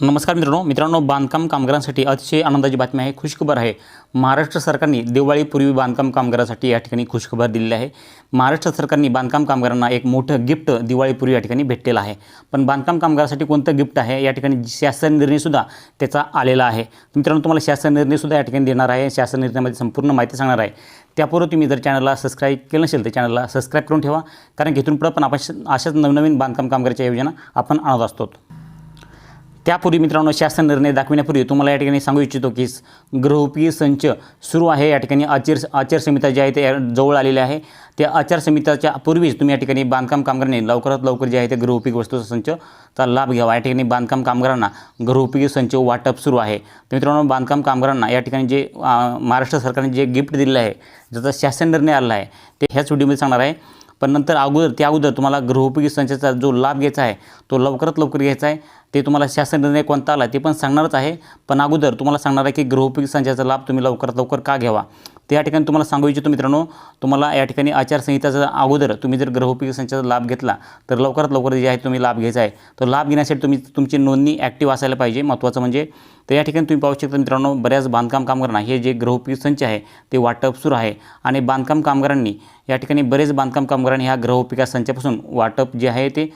नमस्कार मित्रांनो मित्रांनो बांधकाम कामगारांसाठी अतिशय आनंदाची बातमी आहे. खुशखबर आहे. महाराष्ट्र सरकारने दिवाळीपूर्वी बांधकाम कामगारांसाठी या ठिकाणी खुशखबर दिलेली आहे. महाराष्ट्र सरकारने बांधकाम कामगारांना एक मोठं गिफ्ट दिवाळीपूर्वी या ठिकाणी भेटलेलं आहे. पण बांधकाम कामगारासाठी कोणतं गिफ्ट आहे? या ठिकाणी शासन निर्णयसुद्धा त्याचा आलेला आहे. मित्रांनो तुम्हाला शासन निर्णयसुद्धा या ठिकाणी देणार आहे. शासन निर्णयामध्ये संपूर्ण माहिती सांगणार आहे. त्यापूर्वी तुम्ही जर चॅनलला सबस्क्राईब केलं नसेल तर चॅनलला सबस्क्राईब करून ठेवा. कारण की इथून पुढं पण आपण अशाच नवनवीन बांधकाम कामगाराच्या योजना आपण आणत असतो. त्यापूर्वी मित्रांनो शासन निर्णय दाखविण्यापूर्वी तुम्हाला या ठिकाणी सांगू इच्छितो की गृहपीय संच सुरू आहे. या ठिकाणी आचार आचारसंहिता जी आहे ते जवळ आलेली आहे. त्या आचारसंहिताच्या पूर्वीच तुम्ही या ठिकाणी बांधकाम कामगारांनी लवकरात लवकर जे आहे ते गृहोपयोगी वस्तूचा संचचा लाभ घ्यावा. या ठिकाणी बांधकाम कामगारांना गृहोपयोगी संच वाटप सुरू आहे. तर मित्रांनो बांधकाम कामगारांना या ठिकाणी जे महाराष्ट्र सरकारने जे गिफ्ट दिलेलं आहे ज्याचा शासन निर्णय आला आहे ते ह्याच व्हिडिओमध्ये सांगणार आहे. पण नंतर अगोदर त्या अगोदर तुम्हाला गृहोपयोगी संचाचा जो लाभ घ्यायचा आहे तो लवकरात लवकर घ्यायचा आहे. ते तुम्हाला शासन निर्णय कोणता आला ते पण सांगणारच आहे. पण अगोदर तुम्हाला सांगणार आहे की गृहोपयोगी संचाचा लाभ तुम्ही लवकरात लवकर का घ्यावा? त्या ठिकाणी तुम्हाला सांगू इच्छितो मित्रांनो तुम्हाला या ठिकाणी आचारसंहिताचा अगोदर तुम्ही जर गृहोपयोगी संचाचा लाभ घेतला तर लवकरात लवकर जे आहे तुम्ही लाभ घ्यायचा आहे. तर लाभ घेण्यासाठी तुम्ही तुमची नोंदणी ॲक्टिव्ह असायला पाहिजे महत्त्वाचं म्हणजे तर या ठिकाणी तुम्ही पाहू शकता मित्रांनो बऱ्याच बांधकाम कामगारांना हे जे गृहोपयोगी संच आहे ते वाटप सुरू आहे. आणि बांधकाम कामगारांनी या ठिकाणी बरेच बांधकाम कामगारांनी ह्या गृहोपयोगी संचापासून वाटप जे आहे ते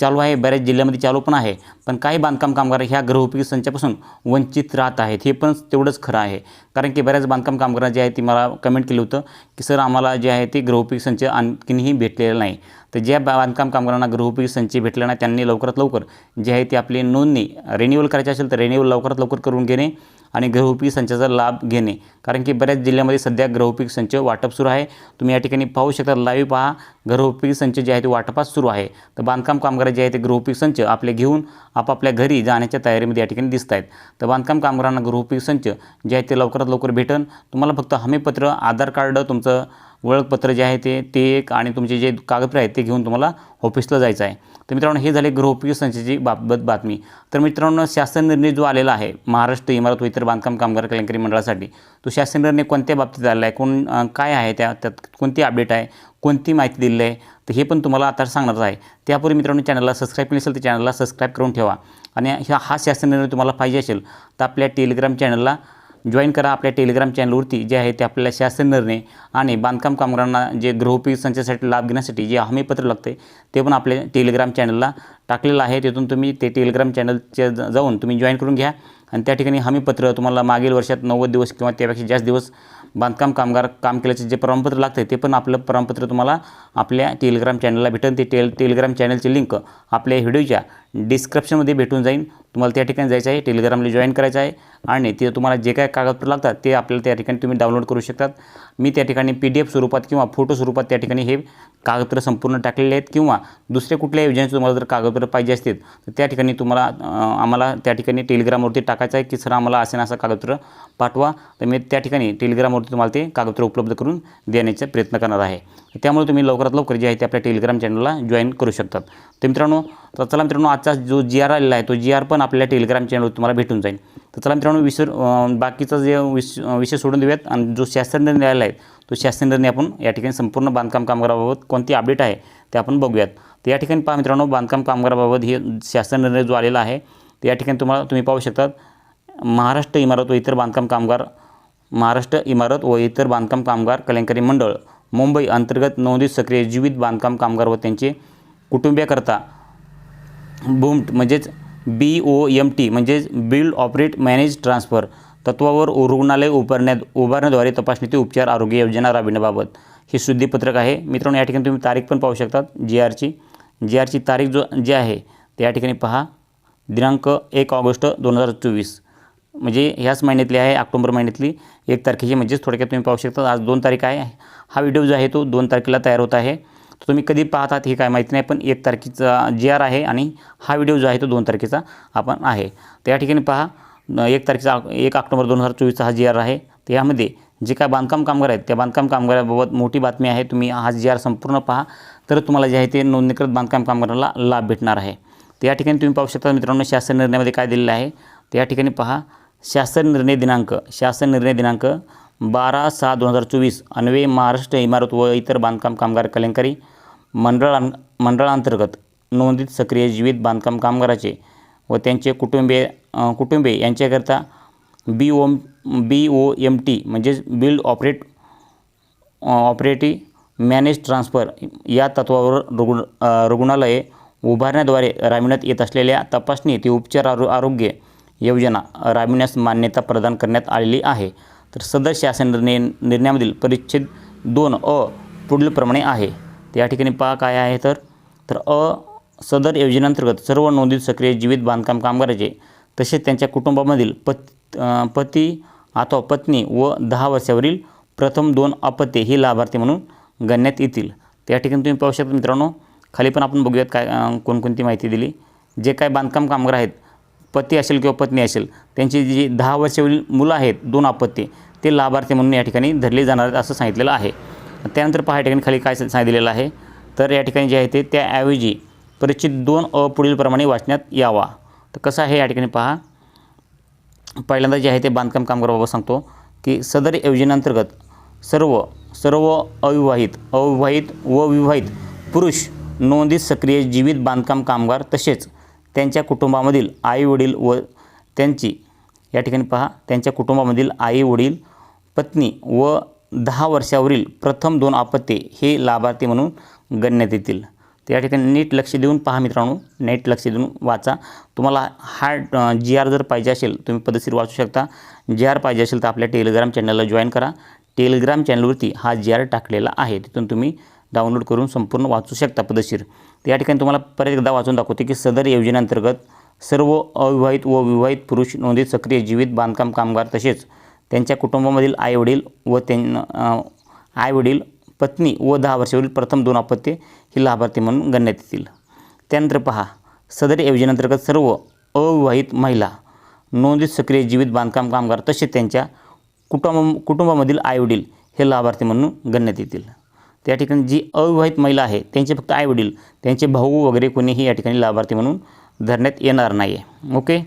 चालू आहे बऱ्याच जिल्ह्यामध्ये चालू पण आहे. पण काही बांधकाम कामगार ह्या गृहोपयोगी संचापासून वंचित राहत आहेत हे पण तेवढंच खरं आहे. कारण की बऱ्याच बांधकाम कामगार जे आहे ती मला कमेंट केलं होतं की सर आम्हाला जे आहे ते गृहोपयोगी संच आणखीनही भेटलेलं नाही. तर ज्या बांधकाम कामगारांना गृहोपयोगी संच भेटले नाही त्यांनी लवकरात लवकर जे आहे ते आपली नोंदणी रिन्युअल करायची असेल तर रिन्युअल लवकरात लवकर करून घेणे. आणि गृहोपयोगी संचाचा लाभ घेणे. कारण की बऱ्याच जिल्ह्यामध्ये सध्या गृहोपयोगी संच वाटप सुरू आहे. तुम्ही या ठिकाणी पाहू शकता लाईव्ह पहा. गृहोपयोगी संच जे आहे ते वाटपास सुरू आहे. तर बांधकाम कामगार जे आहे ते गृहपीक संच आपले घेऊन आपापल्या घरी जाण्याच्या तयारीमध्ये या ठिकाणी दिसत आहेत तर बांधकाम कामगारांना गृहपीक संच जे आहे ते लवकरात लवकर भेटन. तुम्हाला फक्त हमीपत्र आधार कार्ड तुमचं ओळखपत्र जे आहे ते ते एक आणि तुमचे जे कागदपत्र आहेत ते घेऊन तुम्हाला ऑफिसला जायचं आहे. तर मित्रांनो हे झाले गृहोपयोगी संस्थेची बाबत बातमी. तर मित्रांनो शासन निर्णय जो आलेला आहे महाराष्ट्र इमारत व इतर बांधकाम कामगार कल्याणकारी मंडळासाठी तो शासन निर्णय कोणत्या बाबतीत आलेला आहे? कोण काय आहे त्या त्यात कोणती अपडेट आहे? कोणती माहिती दिलेली आहे? तर हे पण तुम्हाला आता सांगणार आहे. त्यापूर्वी मित्रांनो चॅनलला सबस्क्राईब केली असेल तर चॅनलला सबस्क्राईब करून ठेवा. आणि ह्या हा शासन निर्णय तुम्हाला पाहिजे असेल तर आपल्या टेलिग्राम चॅनलला जॉईन करा आपल्या टेलिग्राम चॅनलवरती जे आहे ते आपल्याला शासन निर्णय आणि बांधकाम कामगारांना जे गृहोपयोगी संचासाठी लाभ घेण्यासाठी जे हमीपत्र लागते ते पण आपल्या टेलिग्राम चॅनलला टाकलेलं आहे. तिथून तुम्ही ते टेलिग्राम चॅनलच्या जाऊन तुम्ही जॉईन करून घ्या. आणि त्या ठिकाणी हमीपत्र तुम्हाला मागील वर्षात नव्वद दिवस किंवा त्यापेक्षा जास्त दिवस बांधकाम कामगार काम केल्याचे जे प्रमाणपत्र लागते ते पण आपलं प्रमाणपत्र तुम्हाला आपल्या टेलिग्राम चॅनलला भेटेल ते टेल टेलिग्राम चॅनलची लिंक आपल्या व्हिडिओच्या डिस्क्रिप्शनमध्ये भेटून जाईल तुम्हाला त्या ठिकाणी जायचं आहे टेलिग्रामला जॉईन करायचं आहे आणि ते तुम्हाला जे काय कागदपत्र लागतात ते आपल्याला त्या ठिकाणी तुम्ही डाउनलोड करू शकतात. मी त्या ठिकाणी पी डी एफ स्वरूपात किंवा फोटो स्वरूपात त्या ठिकाणी हे कागदपत्र संपूर्ण टाकलेले आहेत किंवा दुसऱ्या कुठल्याही योजनेचे तुम्हाला जर कागदपत्र पाहिजे असतील तर त्या ठिकाणी तुम्हाला आम्हाला त्या ठिकाणी टेलिग्रामवरती टाकायचं आहे की सर आम्हाला असं ना असं कागदपत्र पाठवा. तर मी त्या ठिकाणी टेलिग्रामवरती तुम्हाला ते कागदपत्र उपलब्ध करून देण्याचा प्रयत्न करणार आहे. त्यामुळे तुम्ही लवकरात लवकर जे आहे ते आपल्या टेलिग्राम चॅनलला जॉईन करू शकतात. तर मित्रांनो तर चला मित्रांनो आजचा जो जी आर आलेला आहे तो जी आर पण आपल्या टेलिग्राम चॅनलवर तुम्हाला भेटून जाईल. तर चला मित्रांनो विसर बाकीचा जे विष विषय सोडून देऊयात. आणि जो शास्त्रज्ञ आलेला आहे तो शासन निर्णय आपण या ठिकाणी संपूर्ण बांधकाम कामगाराबाबत कोणती अपडेट आहे ते आपण बघूयात. तर या ठिकाणी पहा मित्रांनो बांधकाम कामगाराबाबत हे शासन निर्णय जो आलेला आहे तर या ठिकाणी तुम्हाला तुम्ही पाहू शकतात महाराष्ट्र इमारत व इतर बांधकाम कामगार महाराष्ट्र इमारत व इतर बांधकाम कामगार कल्याणकारी मंडळ मुंबई अंतर्गत नोंदीत सक्रिय जीवित बांधकाम कामगार व त्यांचे कुटुंबियाकरता बूम्ट म्हणजेच बी ओ एम टी म्हणजेच बिल्ड ऑपरेट मॅनेज ट्रान्सफर तत्वावर रुग्णालय उभारण्यात उभारण्याद्वारे तपासणी ते उपचार आरोग्य योजना राबविण्याबाबत. हे शुद्धीपत्रक आहे. मित्रांनो या ठिकाणी तुम्ही तारीख पण पाहू शकतात. जी आरची जी आरची तारीख जो जी आहे ते या ठिकाणी पहा. दिनांक एक ऑगस्ट दोन हजार चोवीस. म्हणजे ह्याच महिन्यातली आहे ऑक्टोबर महिन्यातली. एक तारखेची म्हणजेच थोडक्यात तुम्ही पाहू शकता. आज दोन तारीख आहे. हा व्हिडिओ जो आहे तो दोन तारखेला तयार होत आहे. तर तुम्ही कधी पाहतात हे काय माहिती नाही पण एक तारखेचा जी आर आहे आणि हा व्हिडिओ जो आहे तो दोन तारखेचा आपण आहे. तर या ठिकाणी पहा. एक तारखेचा एक ऑक्टोबर दोन हजार चोवीसचा हा जी आर आहे. तर यामध्ये जे काय बांधकाम कामगार आहेत त्या बांधकाम कामगाराबाबत मोठी बातमी आहे. तुम्ही हा जी आर संपूर्ण पहा. तर तुम्हाला जे आहे ते नोंदणीकृत बांधकाम कामगाराला लाभ भेटणार आहे. तर या ठिकाणी तुम्ही पाहू शकता मित्रांनो शासन निर्णयामध्ये काय दिलेलं आहे. तर या ठिकाणी पहा. शासन निर्णय दिनांक शासन निर्णय दिनांक बारा सहा दोन हजार चोवीस अन्वे महाराष्ट्र इमारत व इतर बांधकाम कामगार कल्याणकारी मंडळां मंडळांतर्गत नोंदित सक्रिय जीवित बांधकाम कामगाराचे व त्यांचे कुटुंबीय कुटुंबे यांच्याकरता बी ओम बी ओ एम टी म्हणजेच बिल्ड ऑपरेट ऑपरेटी मॅनेज ट्रान्सफर या तत्वावर रुग्ण रुग्णालये उभारण्याद्वारे राबविण्यात येत असलेल्या तपासणी ते उपचार आरो आरोग्य योजना राबविण्यास मान्यता प्रदान करण्यात आलेली आहे. तर सदर शासन निर्णय निर्णयामधील परिच्छेद दोन अ पुढीलप्रमाणे आहे. तर या ठिकाणी पहा काय आहे तर? तर अ सदर योजनेअंतर्गत सर्व नोंदीत सक्रिय जीवित बांधकाम कामगाराचे तसेच त्यांच्या कुटुंबामधील पत पती अथवा पत्नी व दहा वर्षावरील प्रथम दोन अपत्ये ही लाभार्थी म्हणून गणण्यात येतील. त्या ठिकाणी तुम्ही पाहू शकता मित्रांनो खाली पण आपण बघूयात काय कोणकोणती माहिती दिली. जे काय बांधकाम कामगार आहेत पती असेल किंवा पत्नी असेल त्यांची जी दहा वर्षावरील मुलं आहेत दोन अपत्ये ते लाभार्थी म्हणून या ठिकाणी धरले जाणार आहेत असं सांगितलेलं आहे. त्यानंतर पहा या ठिकाणी खाली काय सांगितलेलं आहे. तर या ठिकाणी जे आहे ते त्याऐवजी परिचित दोन अ पुढीलप्रमाणे वाचण्यात यावा. तर कसं आहे या ठिकाणी पहा. पहिल्यांदा जे आहे ते बांधकाम कामगारबाबत सांगतो की सदर योजनेअंतर्गत सर्व सर्व अविवाहित अविवाहित व विवाहित पुरुष नोंदीत सक्रिय जीवित बांधकाम कामगार तसेच त्यांच्या कुटुंबामधील आई वडील व त्यांची या ठिकाणी पहा त्यांच्या कुटुंबामधील आई वडील पत्नी व दहा वर्षावरील प्रथम दोन अपत्ये हे लाभार्थी म्हणून गणण्यात येतील. तर या ठिकाणी नीट लक्ष देऊन पहा मित्रांनो नीट लक्ष देऊन वाचा. तुम्हाला हा जी आर जर पाहिजे असेल तुम्ही पद्धतशीर वाचू शकता. जी आर पाहिजे असेल तर आपल्या टेलिग्राम चॅनलला जॉईन करा. टेलिग्राम चॅनलवरती हा जी आर टाकलेला आहे. तिथून तुम्ही डाउनलोड करून संपूर्ण वाचू शकता पद्धतशीर. तर या ठिकाणी तुम्हाला परत एकदा वाचून दाखवते की सदर योजनेअंतर्गत सर्व अविवाहित व विवाहित पुरुष नोंदीत सक्रिय जीवित बांधकाम कामगार तसेच त्यांच्या कुटुंबामधील आईवडील व त्यां आईवडील पत्नी व दहा वर्षावरील प्रथम दोन अपत्ये ही लाभार्थी म्हणून गणण्यात येतील. त्यानंतर पहा सदर योजनेअंतर्गत सर्व अविवाहित महिला नोंदीत सक्रिय जीवित बांधकाम कामगार तसेच त्यांच्या कुटुंब कुटुंबामधील आईवडील हे लाभार्थी म्हणून गणण्यात येतील. त्या ठिकाणी जी अविवाहित महिला आहे त्यांचे फक्त आईवडील त्यांचे भाऊ वगैरे कोणीही या ठिकाणी लाभार्थी म्हणून धरण्यात येणार नाही आहे ओके?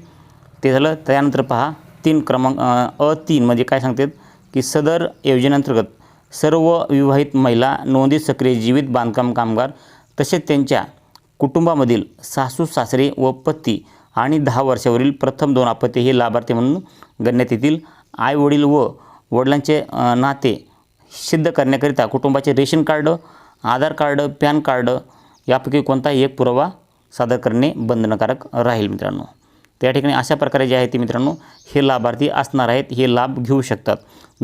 ते झालं. त्यानंतर पहा तीन क्रमांक अ तीन म्हणजे काय सांगतात की सदर योजनेअंतर्गत सर्व विवाहित महिला नोंदीत सक्रिय जीवित बांधकाम कामगार तसेच त्यांच्या कुटुंबामधील सासू सासरे व पती आणि दहा वर्षावरील प्रथम दोन अपत्य हे लाभार्थी म्हणून गणण्यात येतील. आई वडील व वडिलांचे नाते सिद्ध करण्याकरिता कुटुंबाचे ration card Aadhaar card PAN card यापैकी कोणताही एक पुरावा सादर करणे बंधनकारक राहील मित्रांनो. त्या ठिकाणी अशा प्रकारे जे आहे ते मित्रांनो हे लाभार्थी असणार आहेत हे लाभ घेऊ शकतात.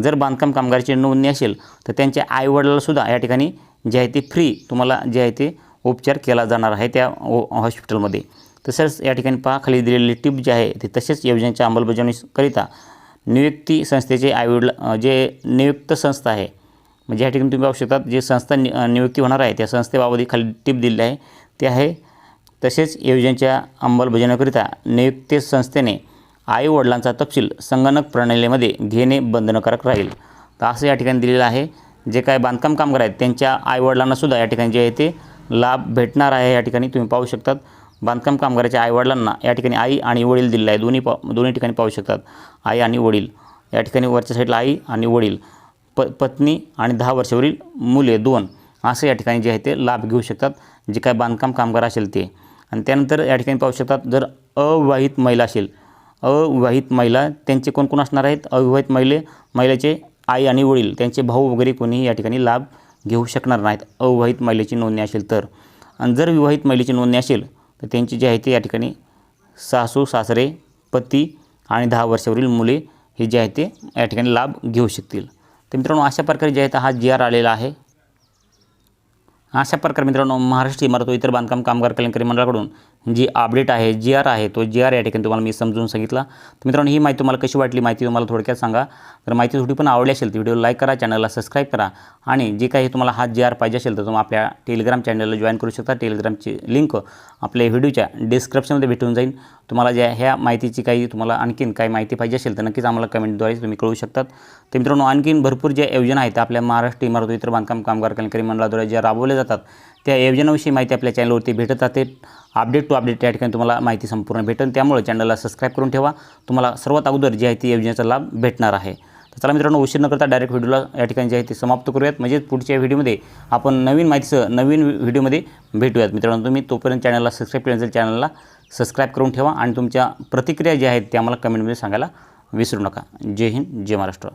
जर बांधकाम कामगाराची नोंदणी असेल तर त्यांच्या आईवडिलालासुद्धा या ठिकाणी जे आहे ते फ्री तुम्हाला जे आहे ते उपचार केला जाणार आहे त्या हो, हॉस्पिटलमध्ये तसंच या ठिकाणी पहा खाली दिलेली टिप जी आहे ते तसेच योजनेच्या अंमलबजावणीकरिता नियुक्ती संस्थेचे आईवडील जे नियुक्त संस्था आहे म्हणजे या ठिकाणी तुम्ही पाहू शकतात जे संस्था नि नियुक्ती होणार आहे त्या संस्थेबाबत खाली टिप दिलेली आहे. ते आहे तसेच योजनेच्या अंमलबजावणीकरिता नियुक्त संस्थेने आई वडिलांचा तपशील संगणक प्रणालीमध्ये घेणे बंधनकारक राहील. तर असं या ठिकाणी दिलेलं आहे. जे काय बांधकाम कामगार आहेत त्यांच्या आईवडिलांनासुद्धा या ठिकाणी जे आहे ते लाभ भेटणार आहे या ठिकाणी तुम्ही पाहू शकतात. बांधकाम कामगाराच्या आईवडिलांना या ठिकाणी आई आणि वडील दिलेलं आहे. दोन्ही पा दोन्ही ठिकाणी पाहू शकतात. आई आणि वडील. या ठिकाणी वरच्या साईडला आई आणि वडील. प पत्नी आणि दहा वर्षावरील मुले दोन. असं या ठिकाणी जे आहे ते लाभ घेऊ शकतात. जे काय बांधकाम कामगार असेल ते. आणि त्यानंतर या ठिकाणी पाहू शकतात जर अविवाहित महिला असेल अविवाहित महिला त्यांचे कोण कोण असणार आहेत? अविवाहित महिले महिलेचे आई आणि वडील त्यांचे भाऊ वगैरे कोणीही या ठिकाणी लाभ घेऊ शकणार नाहीत अविवाहित महिलेची नोंदणी असेल तर. आणि जर विवाहित महिलेची नोंदणी असेल तर त्यांची जे आहे ते या ठिकाणी सासू सासरे पती आणि दहा वर्षावरील मुले हे जे आहे ते या ठिकाणी लाभ घेऊ शकतील. तर मित्रांनो अशा प्रकारे जे आहे हा जी आर आलेला आहे. अशा प्रकारे मित्रांनो महाराष्ट्र इमारत व इतर बांधकाम कामगार कल्याणकारी मंडळाकडून जी अपडेट आहे जी आर आहे तो जी आर या ठिकाणी तुम्हाला मी समजून सांगितला. तर मित्रांनो ही माहिती तुम्हाला कशी वाटली माहिती तुम्हाला थोडक्यात सांगा. तर माहिती थोडी पण आवडली असेल तर व्हिडिओ लाईक करा चॅनलला सबस्क्राईब करा. आणि जे काही तुम्हाला हा जी आर पाहिजे असेल तर तुम्ही आपल्या टेलिग्राम चॅनलला जॉईन करू शकता. टेलिग्रामची लिंक आपल्या व्हिडिओच्या डिस्क्रिप्शनमध्ये भेटून जाईल. तुम्हाला ज्या ह्या माहितीची काही तुम्हाला आणखीन काही माहिती पाहिजे असेल तर नक्कीच आम्हाला कमेंटद्वारे तुम्ही कळवू शकतात. तर मित्रांनो आणखीन भरपूर ज्या योजना आहेत आपल्या महाराष्ट्र इमारत इतर बांधकाम कामगार कल्याणकारी मंडळाद्वारे ज्या राबवल्या जातात त्या योजनाविषयी माहिती आपल्या चॅनलवरती भेटत राहते. अपडेट टू अपडेट या ठिकाणी तुम्हाला माहिती संपूर्ण भेटेल त्यामुळे चॅनलला सबस्क्राईब करून ठेवा. तुम्हाला सर्वात अगोदर जी आहे ती योजनेचा लाभ भेटणार आहे. तर चला मित्रांनो उशीर न करता डायरेक्ट व्हिडिओला या ठिकाणी जे आहे ते समाप्त करूयात. म्हणजेच पुढच्या व्हिडिओमध्ये आपण नवीन माहितीसह नवीन व्हिडिओमध्ये भेटूयात. मित्रांनो तुम्ही तोपर्यंत चॅनलला सबस्क्राईब केलं असेल चॅनलला सबस्क्राईब करून ठेवा. आणि तुमच्या प्रतिक्रिया ज्या आहेत त्या आम्हाला कमेंटमध्ये सांगायला विसरू नका. जय हिंद जय महाराष्ट्र.